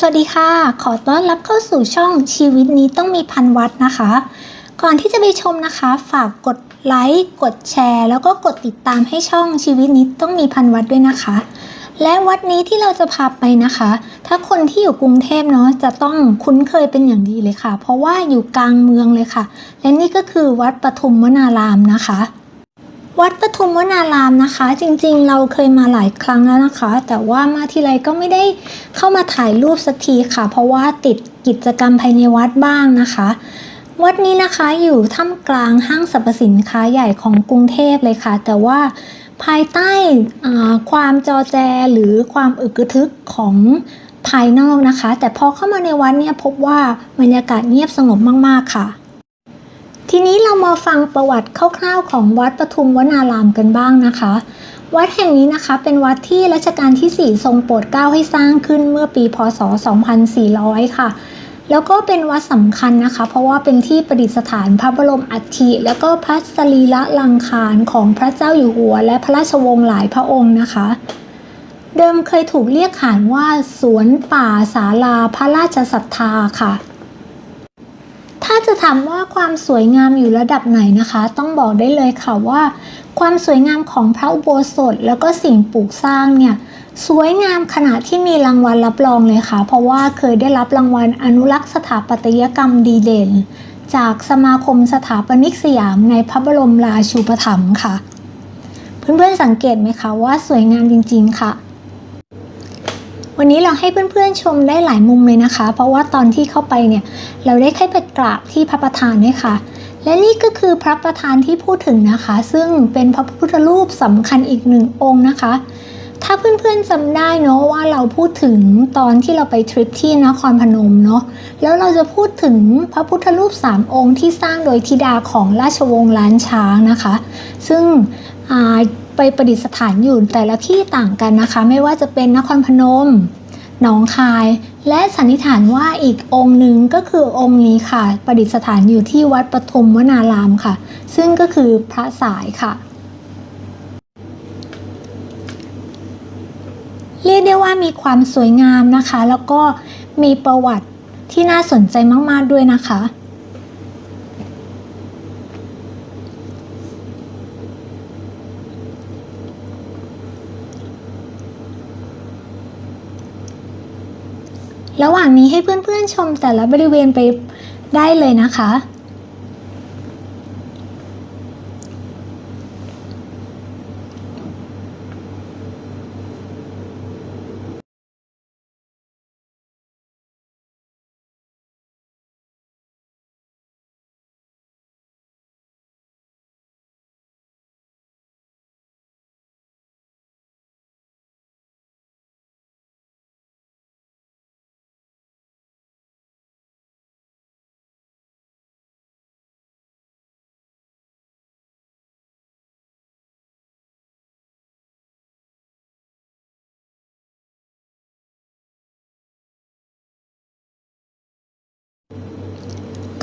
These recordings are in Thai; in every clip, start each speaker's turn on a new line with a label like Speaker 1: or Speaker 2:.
Speaker 1: สวัสดีค่ะ ขอต้อนรับเข้าสู่ช่องชีวิตนี้ต้องมีพันวัดนะคะ ก่อนที่จะไปชมนะคะ ฝากกดไลค์กดแชร์ แล้วก็กดติดตามให้ช่องชีวิตนี้ต้องมีพันวัดด้วยนะคะ และวัดนี้ที่เราจะพาไปนะคะ ถ้าคนที่อยู่กรุงเทพเนาะจะต้องคุ้นเคยเป็นอย่างดีเลยค่ะ เพราะว่าอยู่กลางเมืองเลยค่ะ และนี่ก็คือวัดปทุมวนารามนะคะ วัดปทุมวนารามนะคะ จริงๆ เราเคยมาหลายครั้งแล้วนะคะ แต่ว่ามาทีไรก็ไม่ได้เข้ามาถ่ายรูปสักทีค่ะ เพราะว่าติดกิจกรรมภายในวัดบ้างนะคะ วัดนี้นะคะอยู่ท่ามกลางห้างสรรพสินค้าใหญ่ของกรุงเทพเลยค่ะ แต่ว่าภายใต้อ่าความจอแจหรือความอึกกระทึกของภายนอกนะคะ แต่พอเข้ามาในวัดเนี่ยพบว่าบรรยากาศเงียบสงบมากๆค่ะ ทีนี้เรามาฟังประวัติคร่าวๆของวัดปทุมวนารามกันบ้างนะคะ วัดแห่งนี้นะคะเป็นวัดที่รัชกาลที่ 4 ทรงโปรดเกล้าให้สร้างขึ้นเมื่อปีพศ 2400 ค่ะ แล้วก็เป็นวัดสำคัญนะคะ เพราะว่าเป็นที่ประดิษฐานพระบรมอัฐิแล้วก็พระสรีระลังคารของพระเจ้าอยู่หัว และพระราชวงศ์หลายพระองค์นะคะ เดิมเคยถูกเรียกขานว่าสวนป่าศาลาพระราชศรัทธาค่ะ จะถามว่าความสวยงามอยู่ระดับไหนนะคะ ต้องบอกได้เลยค่ะว่า ความสวยงามของพระอุโบสถ แล้วก็สิ่งปลูกสร้างเนี่ยสวยงามขนาดที่มีรางวัลรับรองเลยค่ะ เพราะว่าเคยได้รับรางวัลอนุรักษ์สถาปัตยกรรมดีเด่น จากสมาคมสถาปนิกสยามในพระบรมราชูปถัมภ์ค่ะ เพื่อนๆสังเกตไหมคะว่าสวยงามจริง ๆ ค่ะ วันนี้เราให้เพื่อนๆชมได้หลายมุมเลยนะคะ เพราะว่าตอนที่เข้าไปเนี่ย เราได้เข้าไปกราบที่พระประธานด้วยค่ะ และนี่ก็คือพระประธานที่พูดถึงนะคะ ซึ่งเป็นพระพุทธรูปสำคัญอีกหนึ่งองค์นะคะ ถ้าเพื่อนๆจำได้เนาะว่าเราพูดถึงตอนที่เราไปทริปที่นครพนมเนาะแล้วเราจะพูดถึงพระพุทธรูปสามองค์ที่สร้างโดยธิดาของราชวงศ์ล้านช้างนะคะ ซึ่งอ่า ไปประดิษฐานอยู่แต่ละที่ต่างกันนะคะ ไม่ว่าจะเป็นนครพนม หนองคาย และสันนิษฐานว่าอีกองค์หนึ่งก็คือองค์นี้ค่ะ ประดิษฐานอยู่ที่วัดปทุมวนารามค่ะ ซึ่งก็คือพระสายค่ะเรียกได้ว่ามีความสวยงามนะคะ แล้วก็มีประวัติที่น่าสนใจมาก ๆ ด้วยนะคะ ระหว่างนี้ให้เพื่อนๆชมแต่ละบริเวณไปได้เลยนะคะ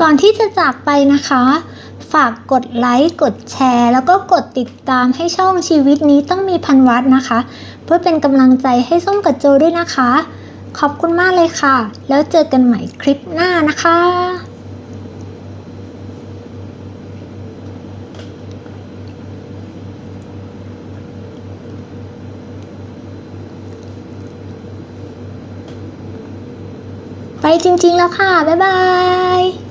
Speaker 1: ก่อนที่จะจากไปนะคะ ฝากกดไลค์กดแชร์ แล้วก็กดติดตามให้ช่องชีวิตนี้ต้องมีพันวัดนะคะ เพื่อเป็นกำลังใจให้ส้มกับโจด้วยนะคะ ขอบคุณมากเลยค่ะ แล้วเจอกันใหม่คลิปหน้านะคะไปจริงๆแล้วค่ะ บ๊ายบาย